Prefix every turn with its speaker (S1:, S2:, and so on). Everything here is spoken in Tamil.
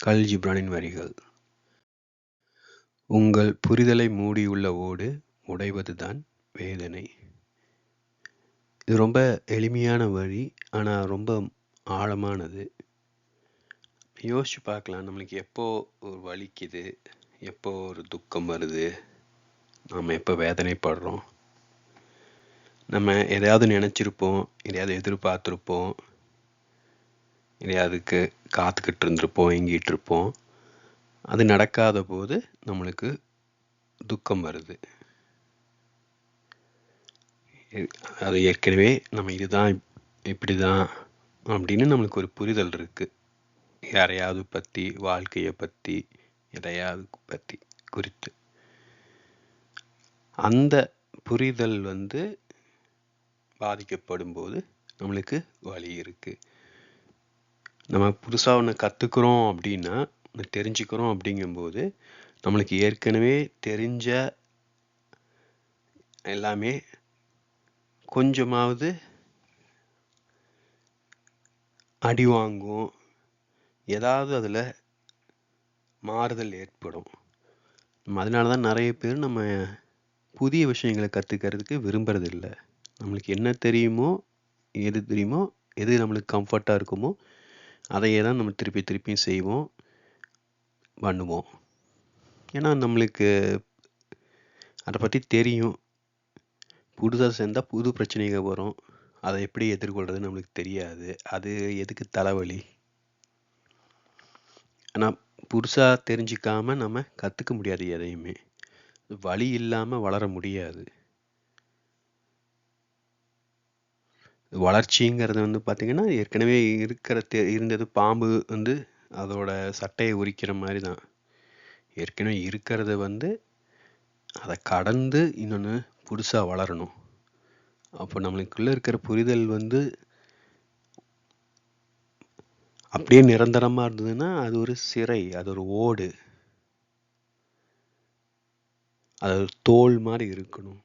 S1: கல் ஜிப்ரானின் வரிகள். உங்கள் புரிதலை மூடியுள்ள ஓடு உடைவதுதான் வேதனை இது ரொம்ப எளிமையான வழி ஆனால் ரொம்ப ஆழமானது. யோசிச்சு பார்க்கலாம் நம்மளுக்கு எப்போ ஒரு வலிக்குது எப்போ ஒரு துக்கம் வருது நாம் எப்போ வேதனைப்படுறோம். நம்ம எதையாவது நினச்சிருப்போம் எதையாவது எதிர்பார்த்துருப்போம் எதையாவதுக்கு காத்துக்கிட்டு இருந்திருப்போம் எங்கிட்டு இருப்போம் அது நடக்காத போது நம்மளுக்கு துக்கம் வருது. அது ஏற்கனவே நம்ம இதுதான் இப்படி தான் அப்படின்னு நம்மளுக்கு ஒரு புரிதல் இருக்குது யாரையாவது பற்றி வாழ்க்கையை பற்றி எதையாவது பற்றி குறித்து. அந்த புரிதல் வந்து பாதிக்கப்படும் போது நம்மளுக்கு வழி இருக்குது நம்ம புதுசாக ஒன்று கற்றுக்குறோம் அப்படின்னா தெரிஞ்சுக்கிறோம் அப்படிங்கும்போது நம்மளுக்கு ஏற்கனவே தெரிஞ்ச எல்லாமே கொஞ்சமாவது அடி வாங்கும். ஏதாவது அதில் மாறுதல் ஏற்படும். அதனால தான் நிறைய பேர் நம்ம புதிய விஷயங்களை கற்றுக்கிறதுக்கு விரும்புறதில்ல. நம்மளுக்கு என்ன தெரியுமோ எது தெரியுமோ எது நம்மளுக்கு கம்ஃபர்ட்டாக இருக்குமோ அதையே தான் நம்ம திருப்பி திருப்பியும் செய்வோம் பண்ணுவோம். ஏன்னா நம்மளுக்கு அதை பற்றி தெரியும். புதுசாக சேர்ந்தால் புது பிரச்சனைகள் வரும். அதை எப்படி எதிர்கொள்கிறது நம்மளுக்கு தெரியாது. அது எதுக்கு தலைவலி? ஆனால் புதுசாக தெரிஞ்சிக்காமல் நம்ம கற்றுக்க முடியாது எதையுமே. வழி இல்லாமல் வளர முடியாது. வளர்ச்சிங்கிறது வந்து பார்த்திங்கன்னா ஏற்கனவே இருக்கிற தெ இருந்தது பாம்பு வந்து அதோட சட்டையை உரிக்கிற மாதிரி தான் ஏற்கனவே இருக்கிறத வந்து அதை கடந்து இன்னொன்று புதுசாக வளரணும். அப்போ நம்மளுக்குள்ளே இருக்கிற புரிதல் வந்து அப்படியே நிரந்தரமாக இருந்ததுன்னா அது ஒரு சிறை அது ஒரு ஓடு. அது ஒரு தோல் மாதிரி இருக்கணும்.